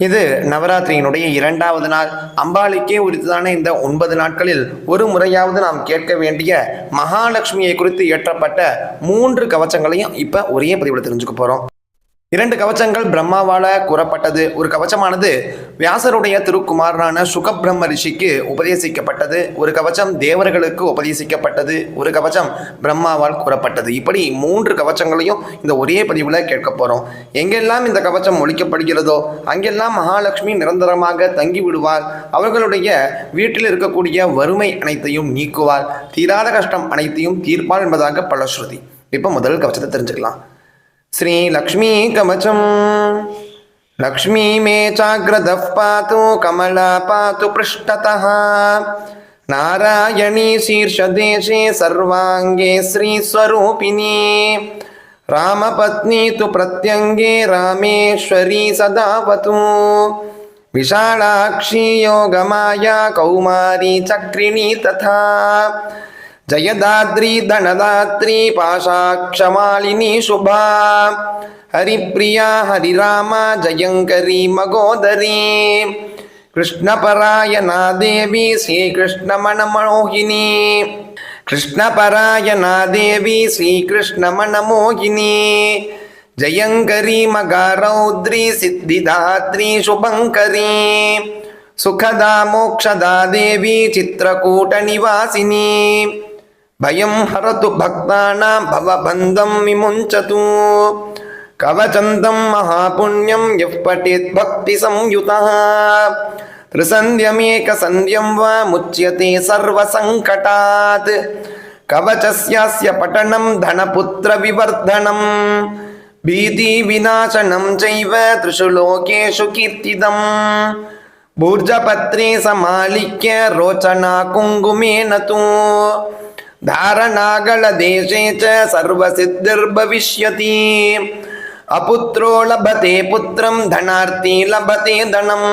இது நவராத்திரியினுடைய இரண்டாவது நாள். அம்பாளுக்கே உரித்ததான இந்த ஒன்பது நாட்களில் ஒரு முறையாவது நாம் கேட்க வேண்டிய மகாலட்சுமியை குறித்து இயற்றப்பட்ட மூன்று கவச்சங்களையும் இப்போ ஒரே பதிவில் தெரிஞ்சுக்க போகிறோம் இரண்டு கவச்சங்கள் பிரம்மாவால் கூறப்பட்டது. ஒரு கவச்சமானது வியாசருடைய திருக்குமாரனான சுகபிரம்ம ரிஷிக்கு உபதேசிக்கப்பட்டது. ஒரு கவச்சம் தேவர்களுக்கு உபதேசிக்கப்பட்டது. ஒரு கவச்சம் பிரம்மாவால் கூறப்பட்டது. இப்படி மூன்று கவச்சங்களையும் இந்த ஒரே பதிவில் கேட்க போகிறோம் எங்கெல்லாம் இந்த கவச்சம் ஒழிக்கப்படுகிறதோ அங்கெல்லாம் மகாலட்சுமி நிரந்தரமாக தங்கி விடுவார் அவர்களுடைய வீட்டில் இருக்கக்கூடிய வறுமை அனைத்தையும் நீக்குவார் தீராத கஷ்டம் அனைத்தையும் தீர்ப்பார் என்பதாக பலஸ்ருதி இப்போ முதல் கவச்சத்தை தெரிஞ்சுக்கலாம். श्रीलक्ष्मी कवचम् लक्ष्मी मे चाग्रदः पातु कमला पातु पृष्ठतः। नारायणी शीर्षदेशे सर्वाङ्गे श्रीस्वरूपिणी। रामपत्नी तु प्रत्यङ्गे रामेश्वरी सदावतु। विशालाक्षी योगमाया कौमारी चक्रिणी तथा ஜயதாத்ரி தனதாத்ரி பாஷாட்சமாலினி சுபா. ஹரிப்பிரியா ஹரிராமா ஜயங்கரி மகோதரி. கிருஷ்ணபராயணா தேவி ஸ்ரீகிருஷ்ணமணமோகினி கிருஷ்ணபராயணா தேவி ஸ்ரீகிருஷ்ணமணமோகினி ஜயங்கரி மகாரௌத்ரி சித்திதாத்ரி சுபங்கரி. சுகதா மோக்ஷதா தேவி சித்திரக்கூட்டநிவாசினி देवी चित्रकूटनिवासिनी भयं हरतु भक्तानां भवबन्धं विमुञ्चतु कवचन्दं महापुण्यं यः पठेत् भक्तिसंयुतः त्रिसन्ध्यमेकसन्ध्यं वा मुच्यते सर्वसङ्कटात् कवचस्यास्य पठनं धनपुत्रविवर्धनं भीतिविनाशनं चैव त्रिषु लोकेषु कीर्तिदम् भूर्जपत्रे समालिक्य रोचना कुङ्कुमेन तु धारणागलदेशे च सर्वसिद्धिर्भविष्यति अपुत्रो लभते पुत्रं धनार्थी लभते धनम्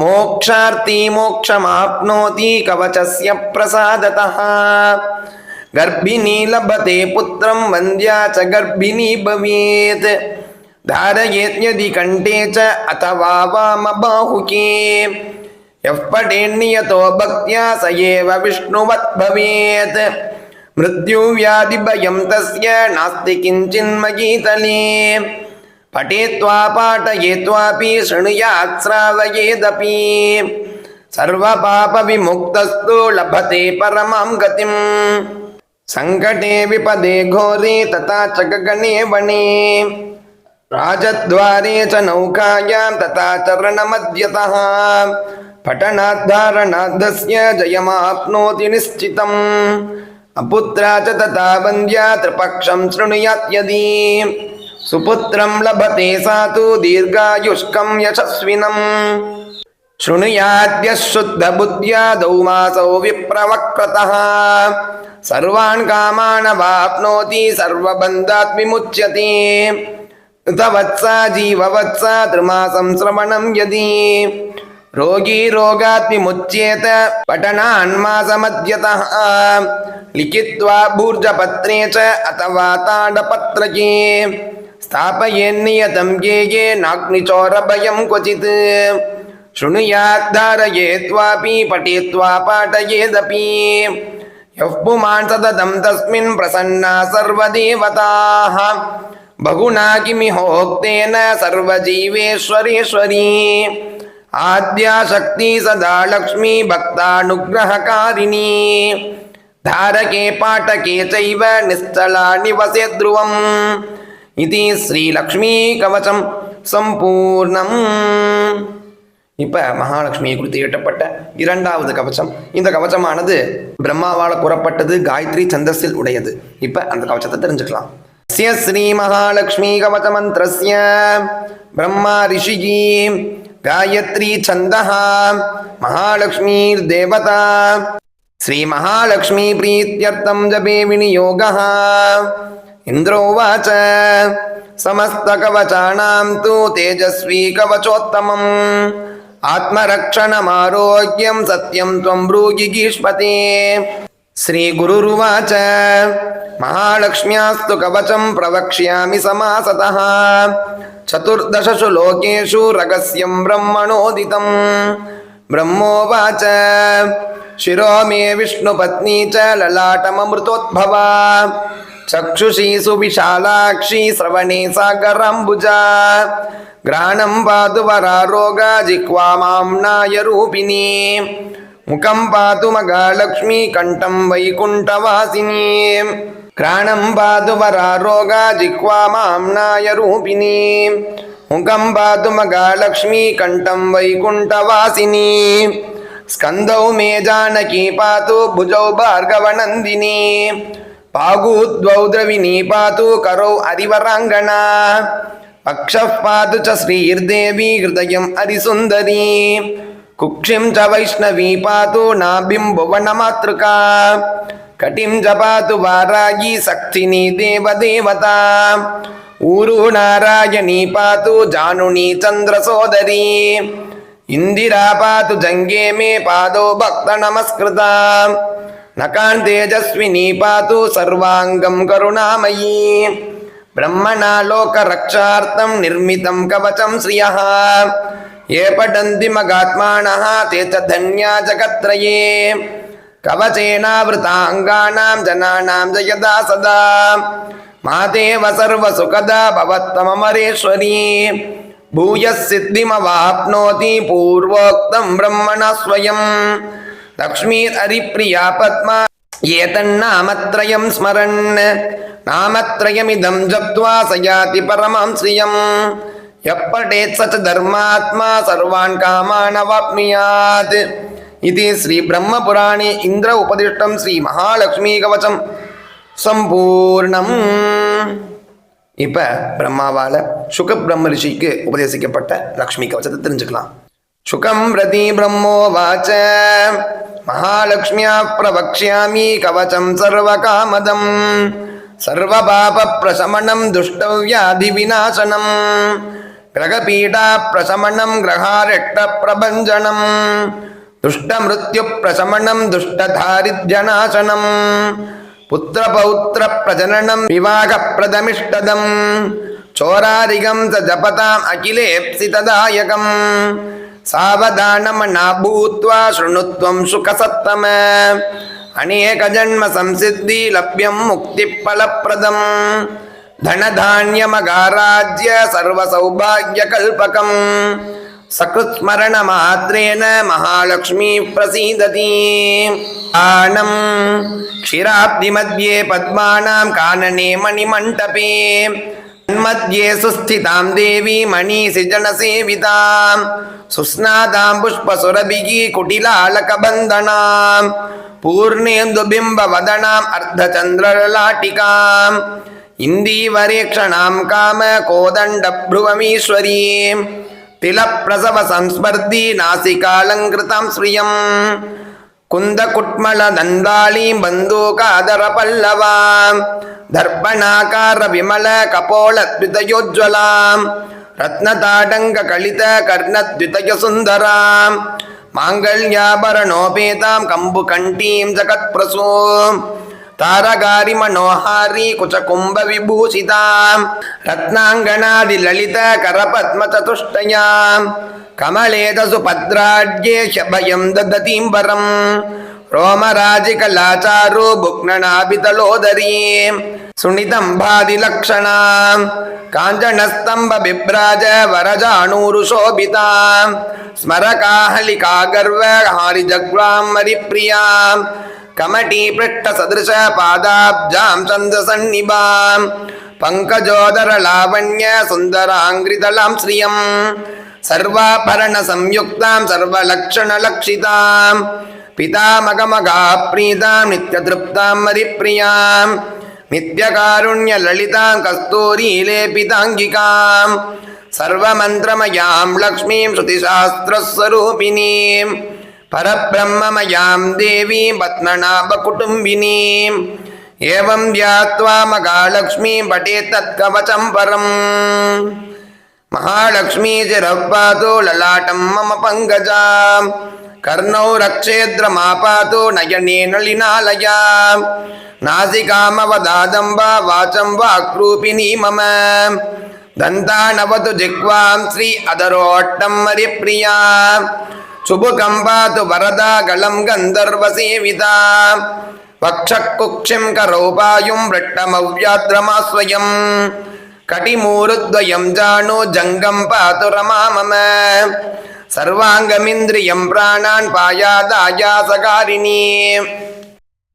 मोक्षार्थी मोक्षमाप्नोति कवचस्य प्रसादतः गर्भिणी लभते पुत्रं वन्द्या च गर्भिणी भवेत् धारयेद्यदि कण्ठे च अथवा वामबाहुके யப்படேன்னியதோ பக்தியா சயேவ விஷ்ணுவத் பவேத் மிருத்யு வியாதி பயம் தஸ்ய நாஸ்தி கிஞ்சின்மகீதலே பட்டேத்வா பாட்டயேத்வாபி ஸ்ருணுயாத் ஸ்ராவயேதபி சர்வ பாப விமுக்தஸ்து லபதே பரமாம் கதிம் சங்கடே விபதே கோரி ததா சககணே வனே ராஜத்வாரே ச நௌகாயாம் ததா சரணமத்யதா पठनाद्धारणाद्धस्य जयमाप्नोति निश्चितम् अपुत्रा च तथा वन्द्या त्रिपक्षं शृणुयात् यदि सुपुत्रं लभते सा तु दीर्घायुष्कं यशस्विनम् शृणुयाद्यः शुद्धबुद्ध्या दौमासौ विप्रवक्रतः सर्वान् कामान् वाप्नोति सर्वबन्धात् विमुच्यते ऋतवत्सा जीववत्सा त्रिमासं श्रवणं यदि रोगी रोगात् विमुच्येत पठनान्मासमध्यतः लिखित्वा भूर्जपत्रे च अथवा ताडपत्रके स्थापयेन्नियतं गेये नाग्निचोरभयं क्वचित् शृणुयाद्धारयेत्वापि पठित्वा पाठयेदपि यः पुमान् सततं तस्मिन् प्रसन्ना सर्वदेवताः बहुना किमिहोक्तेन सर्वजीवेश्वरेश्वरी आद्याशक्ति सदा लक्ष्मी भक्तानुग्रहकारिणी धारके पाठके चैव निश्चला निवसे ध्रुवम् इति श्रीलक्ष्मीकवचं सम्पूर्णम् இப்போ மகாலட்சுமியை குறித்து இயற்றப்பட்ட இரண்டாவது கவச்சம் இந்த கவச்சமானது பிரம்மாவால் கூறப்பட்டது காயத்ரி சந்தஸில் உடையது இப்போ அந்த கவச்சத்தை தெரிஞ்சுக்கலாம் स्य श्री महालक्ष्मी कवच मंत्रस्य ब्रह्मा ऋषिजी गायत्री छन्दः महालक्ष्मीर्देवता श्री महालक्ष्मी प्रीत्यर्थं जपे विनियोगः इन्द्रोवाच समस्तकवचानां तु तेजस्वी कवचोत्तमम् आत्मरक्षणमारोग्यं सत्यं त्वं ब्रूगिगीष्पते श्रीगुरुरुवाच महालक्ष्म्यास्तु कवचं प्रवक्ष्यामि समासतः చతుర్దశు లోకేషు రగస్యం బ్రహ్మణోదితం. బ్రహ్మోవాచ. శిరో మే విష్ణుపత్ని చ లలాటమృతోద్భవా చక్షుషీ సువిశాలాక్షి శ్రవణే సాగరాంబుజా. గ్రహణం పాతు వరారోగ జిహ్వామాంనాయ రూపిణీ ముఖం పాతు మగాలక్ష్మీ కంఠం వైకుంఠవాసినీ. கிராணம் பாது வராரோகா ஜிஹ்வா மாம்னாய ரூபிணி. முகம் பாது மகாலக்ஷ்மி கண்டம் வைகுண்டவாசினி ஸ்கந்தௌ மே ஜானகி பாத்து புஜௌ பார்கவநந்தினி. பாகூத்வௌ திரவிணி பாத்து கரௌ அறிவராங்கணா பக்ஷப் பாது ச ஸ்ரீர்தேவி ஹிருதயம் அரிசுந்தரி. குக்ஷிம் ச வைஷ்ணவி பாது நாபிம் புவனமாத்ருகா కటిం జపాతు వారాయి సక్తిని దేవదేవత. ఊరు నారాయణీ పాతు జానుని చంద్ర సోదరి. ఇందిరా పాతు జంగే మే పాదో భక్త నమస్కృత. నకాంతేజస్విని పాతు సర్వాంగం కరుణామయీ. బ్రహ్మణా లోక రక్షార్థం నిర్మితం కవచం శ్రియ. ఏ పఠంతి మగాత్మాన తే ధన్యా జగత్రయే. கவச்சேனாவிருத்தாங்கானாம் ஜனானாம் ஜயதா சதா மாதேவ சர்வ சுகதா பவத்தமரேஸ்வரி பூய சித்திமவாப்னோதி பூர்வோக்தம் பிரம்மணா ஸ்வயம் லக்ஷ்மீர் ஹரிப்பிரியா பத்மா ஏதன்னாமத்ரயம் ஸ்மரன். நாமத்ரயமிதம் ஜப்துவா சயாதி பரமம் ஸ்ரியம். எப்படேத் சச்ச தர்மாத்மா சர்வான் காமானவாப்னியாத். ఇది శ్రీ బ్రహ్మపురాణే ఇంద్ర ఉపదిష్టం శ్రీ మహాలక్ష్మీ కవచம் சம்பூர்ணம் இப்போ பிரம்மாவால் சுக பிரம்ம ரிஷிக்கு உபதேசிக்கப்பட்ட லக்ஷ்மி கவச்சத்தை தெரிஞ்சுக்கலாம். சுகம் பிரதி பிரம்மோவாச்ச மகாலட்சுமியா பிரபக்ஷாமி கவச்சம் சர்வ காமதம் சர்வ பாப பிரசமணம் துஷ்டவியாதி விநாசனம். கிரகபீடா பிரசமணம் கிரகாரெட்ட பிரபஞ்சனம். துஷ்டமிருத்யுப்பிரசமணம் துஷ்டதாரித்யநாசனம். புத்திரபௌத்திரப்பிரஜனனம் விவாகப்பிரதமிஷ்டதம். சோராரிகம் ச ஜபதாம் அகிலேப்சிததாயகம் சாவதானமனா பூத்வா சுணுத்வம் சுகசத்தம. அநேக ஜன்ம சம்சித்தி லப்யம் முக்தி பலப்பிரதம் தனதானியமகாராஜ்ய சர்வசௌபாகிய கல்பகம் सकृत्स्मरणमात्रेण महालक्ष्मी प्रसीदति आनम् क्षीराब्धिमध्ये पद्मानां कानने मणिमण्टपे मध्ये सुस्थितां देवी मणिसिजनसेवितां सुस्नातां पुष्पसुरभिः कुटिलालकबन्धनां पूर्णेन्दुबिम्बवदनाम् अर्धचन्द्रललाटिकाम् इन्दीवरेक्षणां कामकोदण्डभ्रुवमीश्वरीं तिलप्रसवसंस्पर्धी नासिकालङ्कृतां श्रियम् कुन्दकुट्मलदन्दालीं बन्दूकादरपल्लवां दर्पणाकारविमलकपोलद्वितयोज्ज्वलां रत्नताटङ्ककलितकर्णद्वितयसुन्दरां माङ्गल्याभरणोपेतां कम्बुकण्ठीं जगत्प्रसूं तारगारिमनोहारी कुचकुम्भविभूषितां रत्नाङ्गनादिललितकरपद्मचतुष्टयां कमलेदसुभद्राढ्ये शभयं ददतीं वरं रोमराजिकलाचारु भुग्ननाभितलोदरीं सुनितम्भादिलक्षणां काञ्चनस्तम्भबिभ्राज वरजाणूरुशोभितां स्मरकाहलिकागर्वहारिजग्वां मरिप्रियां कमटीपृष्ठसदृश पादाब्जां चन्दसन्निभां पङ्कजोदरलावण्य सुन्दराङ्घ्रिदलां श्रियं सर्वाभरणसंयुक्तां सर्वलक्षणलक्षितां पितामगमगाप्रीतां नित्यतृप्तां मरिप्रियां नित्यकारुण्यललितां कस्तूरीलेपिताङ्गिकां सर्वमन्त्रमयां लक्ष्मीं श्रुतिशास्त्रस्वरूपिणीं परब्रह्ममयां देवीं पद्मनाभकुटुम्बिनीम् एवं ध्यात्वा महालक्ष्मीं पठेत् तत्कवचं परम् महालक्ष्मी चिरपातु ललाटं मम पङ्कजा कर्णौ रक्षेद्रमापातु नयने नलिनालया नासिकामवदादम्बा वाचं वाक्रूपिणी मम दन्तानवतु जिह्वां श्री अधरोट्टं हरिप्रिया சுபுகம்பாது வரதா களம் கந்தர்வசேவிதா வக்ஷக்குக்ஷிம் கரோபாயும் விட்டமவ்யாத்ரமாஸ்வயம் கடிமூருத்வயம் ஜானோ ஜங்கம் பாது ரமாமம சர்வாங்கமிந்திரியம் பிராணான் பாயாதாயாசகாரிணீ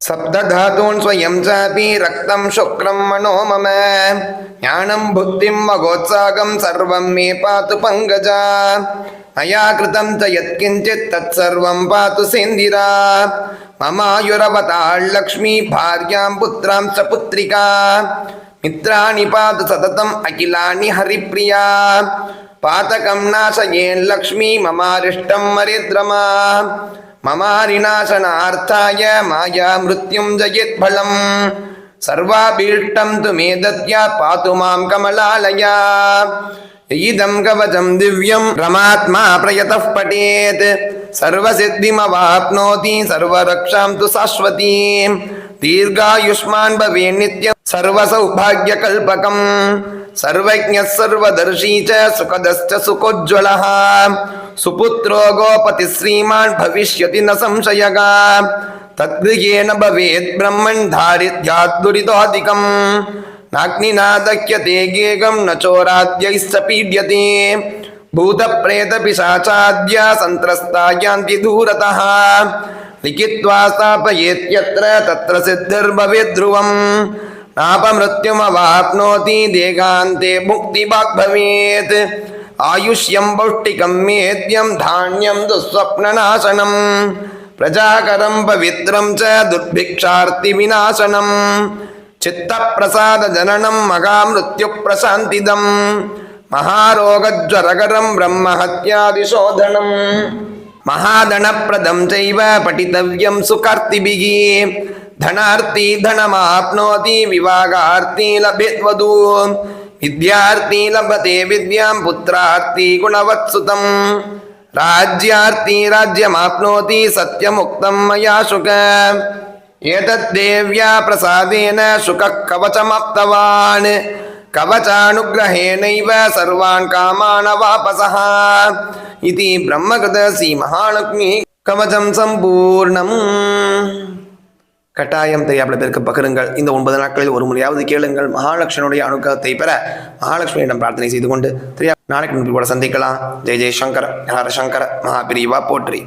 சப்ததாதூன் ஸ்வயம் சாபி ரக்தம் சுக்ரம் மனோமம ஞானம் புத்திம் மகோத்சாகம் சர்வம் மே பாத்து பங்கஜா मगोत्साहं सर्वं मे पातु पङ्कजा मया कृतं च यत्किञ्चित् तत्सर्वं पातु सेन्दिरा ममायुरवताल्लक्ष्मी भार्यां पुत्रां च पुत्रिका मित्राणि पातु सततम् अखिलानि हरिप्रिया पातकं नाशयेल्लक्ष्मी ममारिष्टं मरिद्रमा ममारिनाशनार्थाय माया मृत्युं जयेत्फलम् सर्वाभीष्टं तु मे दद्यात् पातु मां कमलालया इदं कवचं दिव्यं रमात्मा प्रयतः पठेत्। सर्वसिद्धिमवाप्नोति, सर्वरक्षां तु शाश्वतीं। दीर्घायुष्मान् भवे नित्यं सर्वसौभाग्यकल्पकम्। सर्वज्ञः सर्वदर्शी च सुखदश्च सुकोज्ज्वलः सुपुत्रो गोपति श्रीमान् भविष्यति न संशयः। तद्गृहेण भवेत् ब्रह्मन् धारिद्र्यात् गेगं न चोराद्यैश्च पीड्यते। भूतप्रेतपिशाचाद्या सन्त्रस्ता यान्ति दूरतः। लिखित्वा स्थापयेत्यत्र तत्र सिद्धिर्भवेत् ध्रुवम् नापमृत्युमवाप्नोति देहान्ते मुक्तिभाग् भवेत् आयुष्यं पौष्टिकं मेद्यं धान्यं दुःस्वप्ननाशनम्। प्रजाकरं पवित्रं च दुर्भिक्षार्तिविनाशनम्। चित्तप्रसादजननं महामृत्युप्रशान्तिदम् महारोगज्वरकरं ब्रह्महत्यादिशोधनम् महाधनप्रदं चैव पठितव्यं सुकार्तिभिः धनार्थी धनमाप्नोति विवाहार्थी लभेद्वधू विद्यार्थी लभते विद्यां पुत्रार्थी गुणवत्सुतम् राज्यार्थी राज्यमाप्नोति सत्यमुक्तं मया शुक एतद्देव्या प्रसादेन शुकः कवचमाप्तवान् कवचानुग्रहेणैव सर्वान् कामान् वापसः इति ब्रह्मकृत श्रीमहालक्ष्मी கவச்சம் சம்பூர்ணம் கட்டாயம் தெரியாத பேருக்கு பகிருங்கள் இந்த ஒன்பது நாட்களில் ஒரு முறையாவது கேளுங்கள் மகாலட்சுமியுடைய அனுகிரகத்தை பெற மகாலட்சுமியிடம் பிரார்த்தனை செய்து கொண்டு தெரியா நாளைக்கு கூட சந்திக்கலாம் ஜெய் ஜெய் சங்கர ஹர சங்கர மகாபிரிவா போற்றி